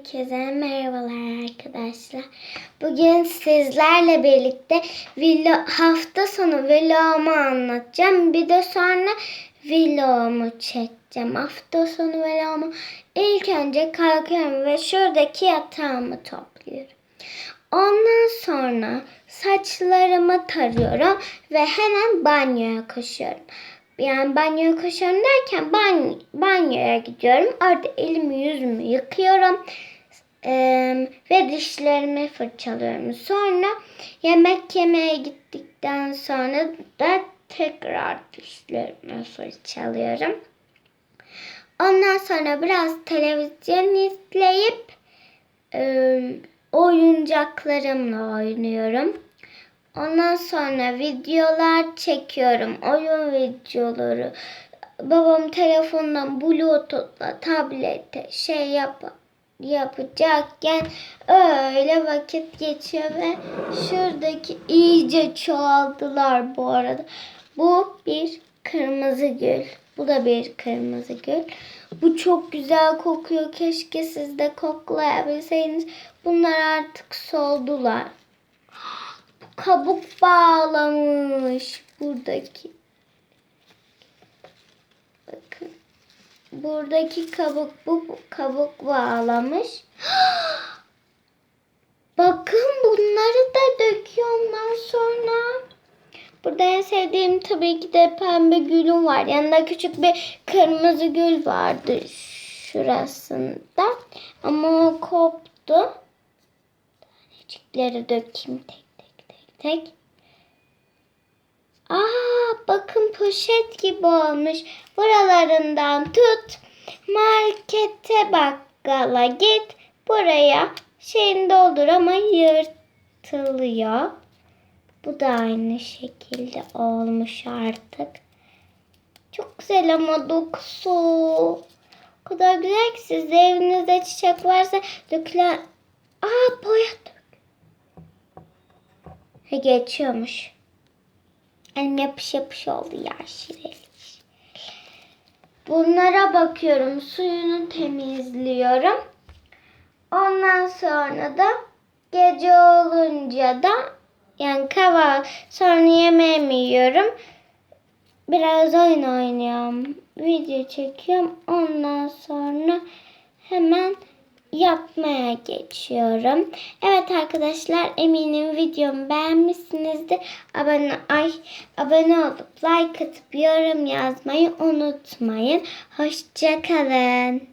Herkese merhabalar arkadaşlar. Bugün sizlerle birlikte vlog, hafta sonu vlogumu anlatacağım. Bir de sonra vlogumu çekeceğim. Hafta sonu vlogumu ilk önce kalkıyorum ve şuradaki yatağımı topluyorum. Ondan sonra saçlarımı tarıyorum ve hemen banyoya koşuyorum. Yani banyoya koşuyorum derken banyo, banyoya gidiyorum. Orada elimi yüzümü yıkıyorum. Ee, ve dişlerimi fırçalıyorum. Sonra yemek yemeye gittikten sonra da tekrar dişlerimi fırçalıyorum. Ondan sonra biraz televizyon izleyip e, oyuncaklarımla oynuyorum. Ondan sonra videolar çekiyorum. Oyun videoları. Babam telefondan bluetooth'la tablete şey yap yapacakken öyle vakit geçiyor ve şuradaki iyice çoğaldılar bu arada. Bu bir kırmızı gül. Bu da bir kırmızı gül. Bu çok güzel kokuyor. Keşke siz de koklayabilseydiniz. Bunlar artık soldular kabuk bağlamış buradaki. Bakın. Buradaki kabuk bu bu kabuk bağlamış. Bakın bunları da döküyor ondan sonra. Burada en sevdiğim tabii ki de pembe gülüm var. Yanında küçük bir kırmızı gül vardı şurasında. Ama o koptu. Tanecikleri dökeyim tek tek. Aa bakın poşet gibi olmuş. Buralarından tut. Markete bakkala git. Buraya şeyini doldur ama yırtılıyor. Bu da aynı şekilde olmuş artık. Çok güzel ama dokusu. O kadar güzel ki siz de evinizde çiçek varsa dökülen... Aa boya He geçiyormuş. Elim yapış yapış oldu ya şireli. Bunlara bakıyorum. Suyunu temizliyorum. Ondan sonra da gece olunca da yani kahvaltı sonra yemeğimi yiyorum. Biraz oyun oynuyorum. Video çekiyorum. Ondan sonra hemen yapmaya geçiyorum. Evet arkadaşlar eminim videomu beğenmişsinizdir. Abone, ay, abone olup like atıp yorum yazmayı unutmayın. Hoşçakalın.